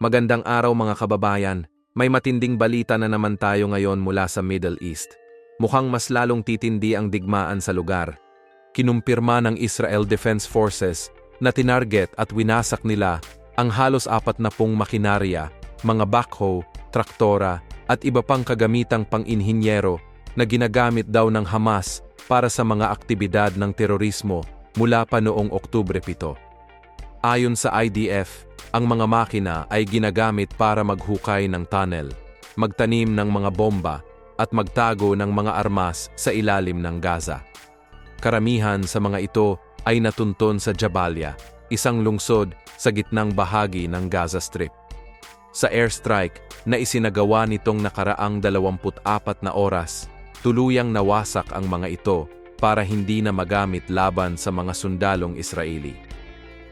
Magandang araw mga kababayan. May matinding balita na naman tayo ngayon mula sa Middle East. Mukhang mas lalong titindi ang digmaan sa lugar. Kinumpirma ng Israel Defense Forces na tinarget at winasak nila ang halos apat na pong makinarya, mga backhoe, traktora at iba pang kagamitang pang-inhinyero na ginagamit daw ng Hamas para sa mga aktibidad ng terorismo mula pa noong Oktubre 7. Ayon sa IDF, ang mga makina ay ginagamit para maghukay ng tunnel, magtanim ng mga bomba at magtago ng mga armas sa ilalim ng Gaza. Karamihan sa mga ito ay natunton sa Jabalia, isang lungsod sa gitnang bahagi ng Gaza Strip. Sa airstrike na isinagawa nitong nakaraang 24 na oras, tuluyang nawasak ang mga ito para hindi na magamit laban sa mga sundalong Israeli.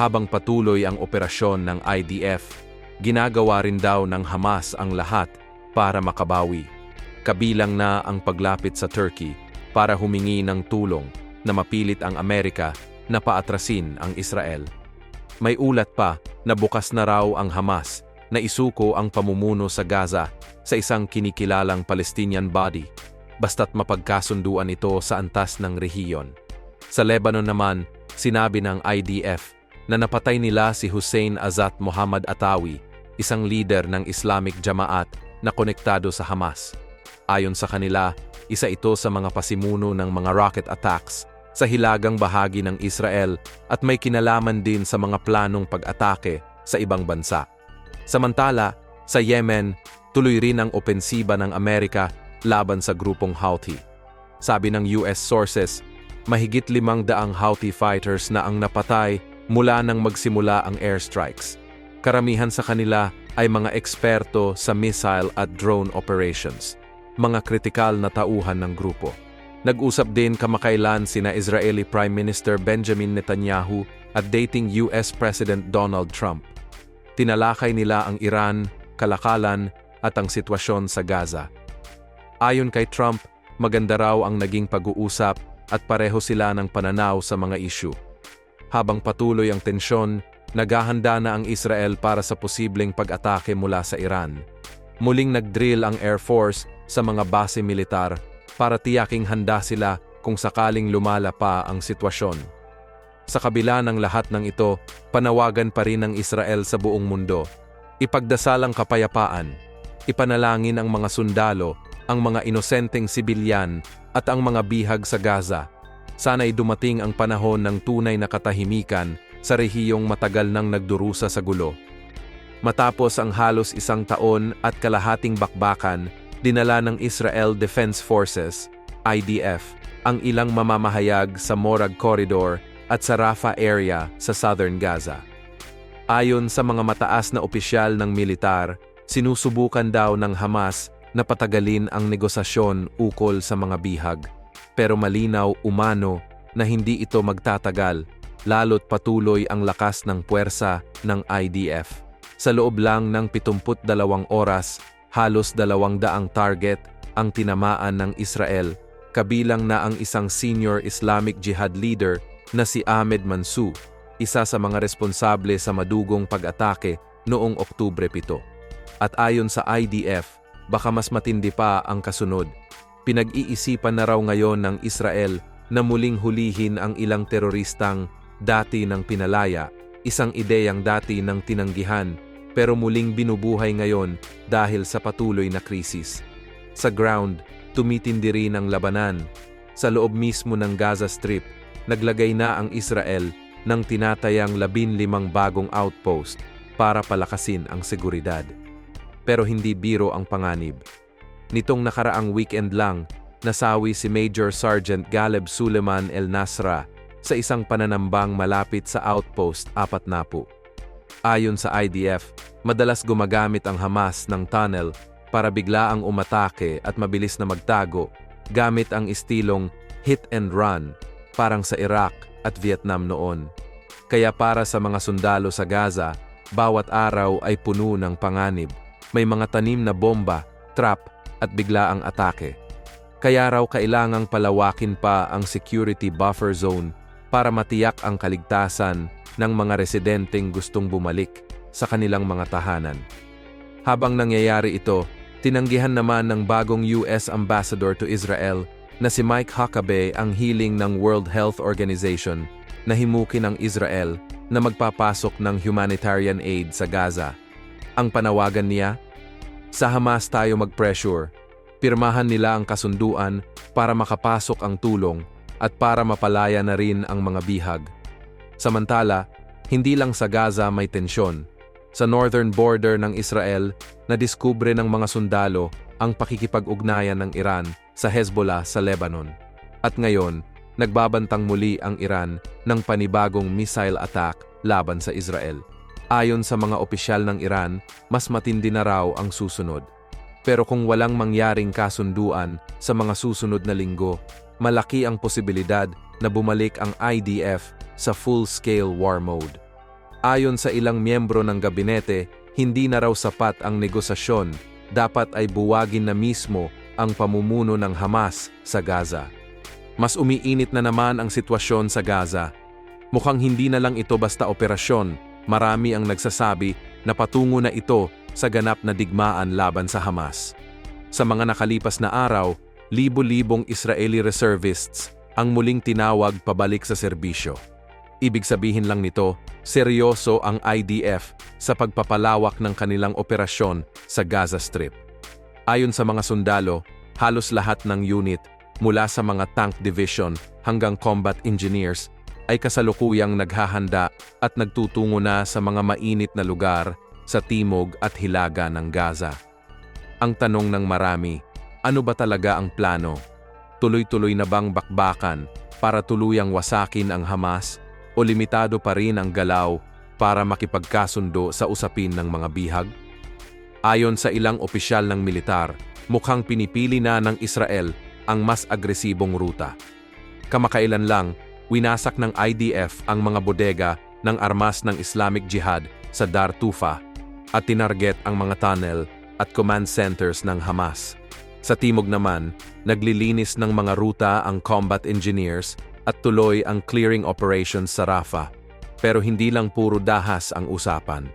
Habang patuloy ang operasyon ng IDF, ginagawa rin daw ng Hamas ang lahat para makabawi. Kabilang na ang paglapit sa Turkey para humingi ng tulong na mapilit ang Amerika na paatrasin ang Israel. May ulat pa na bukas na raw ang Hamas na isuko ang pamumuno sa Gaza sa isang kinikilalang Palestinian body basta't mapagkasunduan ito sa antas ng rehiyon. Sa Lebanon naman, sinabi ng IDF na napatay nila si Hussein Azat Muhammad Atawi, isang leader ng Islamic Jamaat na konektado sa Hamas. Ayon sa kanila, isa ito sa mga pasimuno ng mga rocket attacks sa hilagang bahagi ng Israel at may kinalaman din sa mga planong pag-atake sa ibang bansa. Samantala, sa Yemen, tuloy rin ang opensiba ng Amerika laban sa grupong Houthi. Sabi ng US sources, mahigit limang daang Houthi fighters na ang napatay mula nang magsimula ang airstrikes. Karamihan sa kanila ay mga eksperto sa missile at drone operations, mga kritikal na tauhan ng grupo. Nag-usap din kamakailan sina Israeli Prime Minister Benjamin Netanyahu at dating US President Donald Trump. Tinalakay nila ang Iran, kalakalan at ang sitwasyon sa Gaza. Ayon kay Trump, maganda raw ang naging pag-uusap at pareho sila ng pananaw sa mga issue. Habang patuloy ang tensyon, naghahanda na ang Israel para sa posibleng pag-atake mula sa Iran. Muling nag-drill ang Air Force sa mga base militar para tiyaking handa sila kung sakaling lumala pa ang sitwasyon. Sa kabila ng lahat ng ito, panawagan pa rin ng Israel sa buong mundo. Ipagdasal ang kapayapaan, ipanalangin ang mga sundalo, ang mga inosenteng sibilyan at ang mga bihag sa Gaza. Sana'y dumating ang panahon ng tunay na katahimikan sa rehiyong matagal nang nagdurusa sa gulo. Matapos ang halos isang taon at kalahating bakbakan, dinala ng Israel Defense Forces, IDF, ang ilang mamamahayag sa Morag Corridor at sa Rafah area sa southern Gaza. Ayon sa mga mataas na opisyal ng militar, sinusubukan daw ng Hamas na patagalin ang negosasyon ukol sa mga bihag. Pero malinaw umano na hindi ito magtatagal, lalo't patuloy ang lakas ng puwersa ng IDF. Sa loob lang ng 72 oras, halos dalawang daang target ang tinamaan ng Israel, kabilang na ang isang senior Islamic Jihad leader na si Ahmed Mansu, isa sa mga responsable sa madugong pag-atake noong Oktubre 7. At ayon sa IDF, baka mas matindi pa ang kasunod. Pinag-iisipan na raw ngayon ng Israel na muling hulihin ang ilang teroristang dati ng pinalaya, isang ideyang dati ng tinanggihan pero muling binubuhay ngayon dahil sa patuloy na krisis. Sa ground, tumitindi rin ang labanan. Sa loob mismo ng Gaza Strip, naglagay na ang Israel ng tinatayang labin limang bagong outpost para palakasin ang seguridad. Pero hindi biro ang panganib. Nitong nakaraang weekend lang, nasawi si Major Sergeant Galeb Suleiman El Nasra sa isang pananambang malapit sa outpost apat na po. Ayon sa IDF, madalas gumagamit ang Hamas ng tunnel para biglaang umatake at mabilis na magtago gamit ang istilong hit and run parang sa Iraq at Vietnam noon. Kaya para sa mga sundalo sa Gaza, bawat araw ay puno ng panganib. May mga tanim na bomba, trap at biglaang atake. Kaya raw kailangang palawakin pa ang security buffer zone para matiyak ang kaligtasan ng mga residenteng gustong bumalik. sa kanilang mga tahanan. Habang nangyayari ito, tinanggihan naman ng bagong US Ambassador to Israel na si Mike Huckabee ang hiling ng World Health Organization na himukin ang Israel na magpapasok ng humanitarian aid sa Gaza. Ang panawagan niya, sa Hamas tayo mag-pressure, pirmahan nila ang kasunduan para makapasok ang tulong at para mapalaya na rin ang mga bihag. Samantala, hindi lang sa Gaza may tensyon. Sa northern border ng Israel, nadiskubre ng mga sundalo ang pakikipag-ugnayan ng Iran sa Hezbollah sa Lebanon. At ngayon, nagbabantang muli ang Iran ng panibagong missile attack laban sa Israel. Ayon sa mga opisyal ng Iran, mas matindi na raw ang susunod. Pero kung walang mangyaring kasunduan sa mga susunod na linggo, malaki ang posibilidad na bumalik ang IDF sa full-scale war mode. Ayon sa ilang miyembro ng gabinete, hindi na raw sapat ang negosasyon, dapat ay buwagin na mismo ang pamumuno ng Hamas sa Gaza. Mas umiinit na naman ang sitwasyon sa Gaza. Mukhang hindi na lang ito basta operasyon, marami ang nagsasabi na patungo na ito sa ganap na digmaan laban sa Hamas. Sa mga nakalipas na araw, libo-libong Israeli reservists ang muling tinawag pabalik sa serbisyo. Ibig sabihin lang nito, seryoso ang IDF sa pagpapalawak ng kanilang operasyon sa Gaza Strip. Ayon sa mga sundalo, halos lahat ng unit mula sa mga tank division hanggang combat engineers ay kasalukuyang naghahanda at nagtutungo na sa mga mainit na lugar sa timog at hilaga ng Gaza. Ang tanong ng marami, ano ba talaga ang plano? Tuloy-tuloy na bang bakbakan para tuluyang wasakin ang Hamas o limitado pa rin ang galaw para makipagkasundo sa usapin ng mga bihag? Ayon sa ilang opisyal ng militar, mukhang pinipili na ng Israel ang mas agresibong ruta. Kamakailan lang, winasak ng IDF ang mga bodega ng armas ng Islamic Jihad sa Dar Tufa at tinarget ang mga tunnel at command centers ng Hamas. Sa timog naman, naglilinis ng mga ruta ang combat engineers at tuloy ang clearing operations sa Rafah. Pero hindi lang puro dahas ang usapan.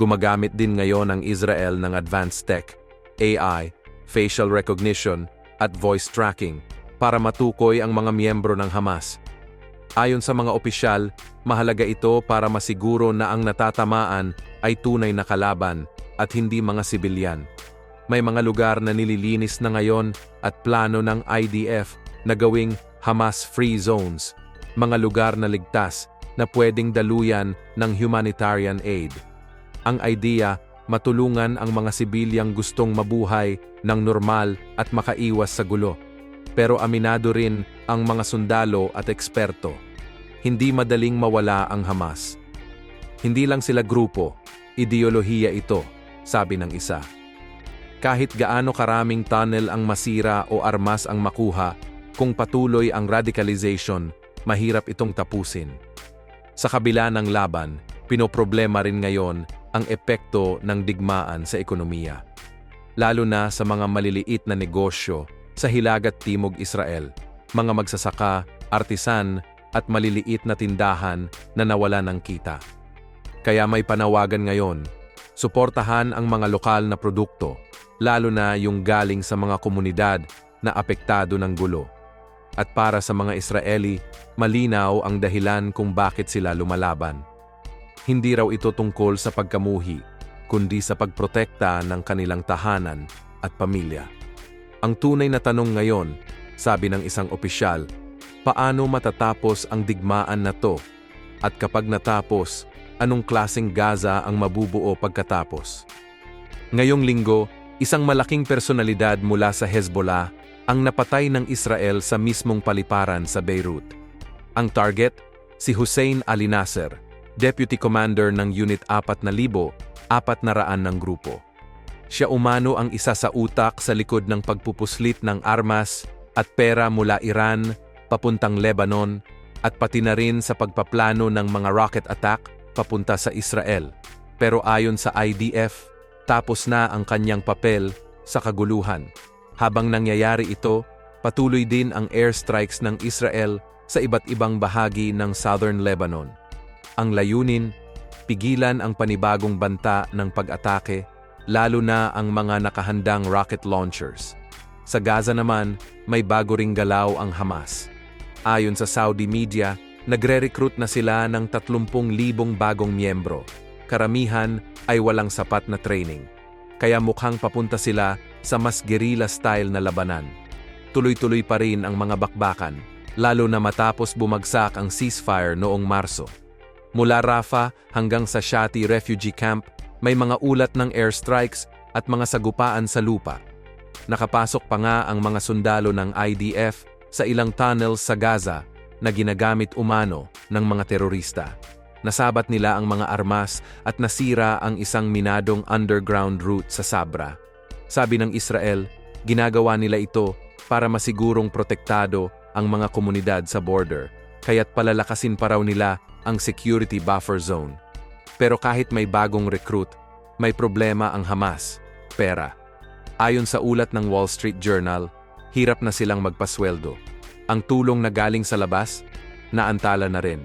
Gumagamit din ngayon ang Israel ng advanced tech, AI, facial recognition, at voice tracking para matukoy ang mga miyembro ng Hamas. Ayon sa mga opisyal, mahalaga ito para masiguro na ang natatamaan ay tunay na kalaban at hindi mga sibilyan. May mga lugar na nililinis na ngayon at plano ng IDF na gawing Hamas-free zones, mga lugar na ligtas na pwedeng daluyan ng humanitarian aid. Ang idea, matulungan ang mga sibilyang gustong mabuhay ng normal at makaiwas sa gulo. Pero aminado rin ang mga sundalo at eksperto. Hindi madaling mawala ang Hamas. Hindi lang sila grupo, ideolohiya ito, sabi ng isa. Kahit gaano karaming tunnel ang masira o armas ang makuha, kung patuloy ang radicalization, mahirap itong tapusin. Sa kabila ng laban, pinoproblema rin ngayon ang epekto ng digmaan sa ekonomiya. Lalo na sa mga maliliit na negosyo sa Hilagat Timog Israel, mga magsasaka, artisan at maliliit na tindahan na nawala ng kita. Kaya may panawagan ngayon, suportahan ang mga lokal na produkto, lalo na yung galing sa mga komunidad na apektado ng gulo. At para sa mga Israeli, malinaw ang dahilan kung bakit sila lumalaban. Hindi raw ito tungkol sa pagkamuhi, kundi sa pagprotekta ng kanilang tahanan at pamilya. Ang tunay na tanong ngayon, sabi ng isang opisyal, paano matatapos ang digmaan na to? At kapag natapos, anong klaseng Gaza ang mabubuo pagkatapos? Ngayong linggo, isang malaking personalidad mula sa Hezbollah ang napatay ng Israel sa mismong paliparan sa Beirut. Ang target, si Hussein Ali Nasser, Deputy Commander ng Unit 4000, apat na raan ng grupo. Siya umano ang isa sa utak sa likod ng pagpupuslit ng armas at pera mula Iran, papuntang Lebanon, at pati na rin sa pagpaplano ng mga rocket attack papunta sa Israel. Pero ayon sa IDF, tapos na ang kanyang papel sa kaguluhan. Habang nangyayari ito, patuloy din ang airstrikes ng Israel sa iba't ibang bahagi ng southern Lebanon. Ang layunin, pigilan ang panibagong banta ng pag-atake, lalo na ang mga nakahandang rocket launchers. Sa Gaza naman, may bago ring galaw ang Hamas. Ayon sa Saudi media, nagre-recruit na sila ng 30,000 bagong miyembro. Karamihan ay walang sapat na training. Kaya mukhang papunta sila sa mas guerrilla style na labanan. Tuloy-tuloy pa rin ang mga bakbakan, lalo na matapos bumagsak ang ceasefire noong Marso. Mula Rafah hanggang sa Shati refugee camp, may mga ulat ng airstrikes at mga sagupaan sa lupa. Nakapasok pa nga ang mga sundalo ng IDF sa ilang tunnels sa Gaza na ginagamit umano ng mga terorista. Nasabat nila ang mga armas at nasira ang isang minadong underground route sa Sabra. Sabi ng Israel, ginagawa nila ito para masigurong protektado ang mga komunidad sa border, kaya't palalakasin pa raw nila ang security buffer zone. Pero kahit may bagong recruit, may problema ang Hamas, pera. Ayon sa ulat ng Wall Street Journal, hirap na silang magpasweldo. Ang tulong na galing sa labas, naantala na rin.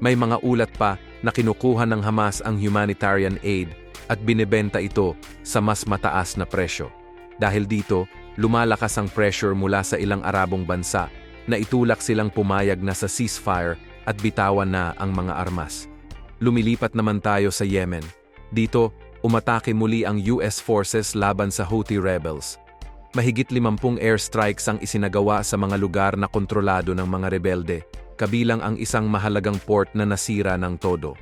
May mga ulat pa na kinukuha ng Hamas ang humanitarian aid at binebenta ito sa mas mataas na presyo. Dahil dito, lumalakas ang pressure mula sa ilang Arabong bansa na itulak silang pumayag na sa ceasefire at bitawan na ang mga armas. Lumilipat naman tayo sa Yemen. Dito, umatake muli ang US forces laban sa Houthi rebels. Mahigit 50 airstrikes ang isinagawa sa mga lugar na kontrolado ng mga rebelde, kabilang ang isang mahalagang port na nasira ng todo.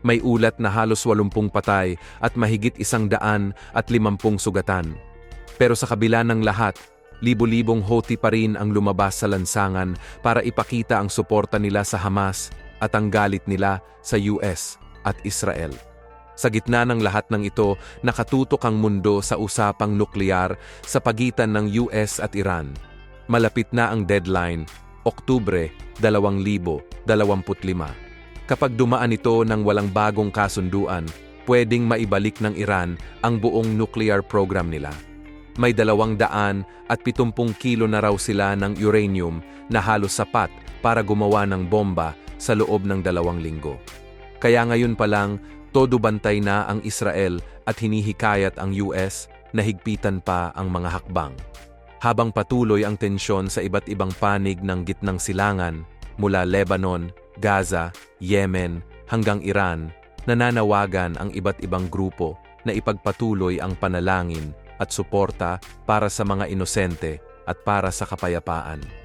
May ulat na halos 80 patay at mahigit isang daan at 50 sugatan. Pero sa kabila ng lahat, libo-libong Houthi pa rin ang lumabas sa lansangan para ipakita ang suporta nila sa Hamas at ang galit nila sa US at Israel. Sa gitna ng lahat ng ito, nakatutok ang mundo sa usapang nuklear sa pagitan ng US at Iran. Malapit na ang deadline, Oktubre 2025. Kapag dumaan ito ng walang bagong kasunduan, pwedeng maibalik ng Iran ang buong nuclear program nila. May dalawang daan at pitumpung kilo na raw sila ng uranium na halos sapat para gumawa ng bomba sa loob ng dalawang linggo. Kaya ngayon pa lang, todo bantay na ang Israel at hinihikayat ang US na higpitan pa ang mga hakbang. Habang patuloy ang tensyon sa iba't ibang panig ng gitnang silangan mula Lebanon, Gaza, Yemen hanggang Iran, nananawagan ang iba't ibang grupo na ipagpatuloy ang panalangin at suporta para sa mga inosente at para sa kapayapaan.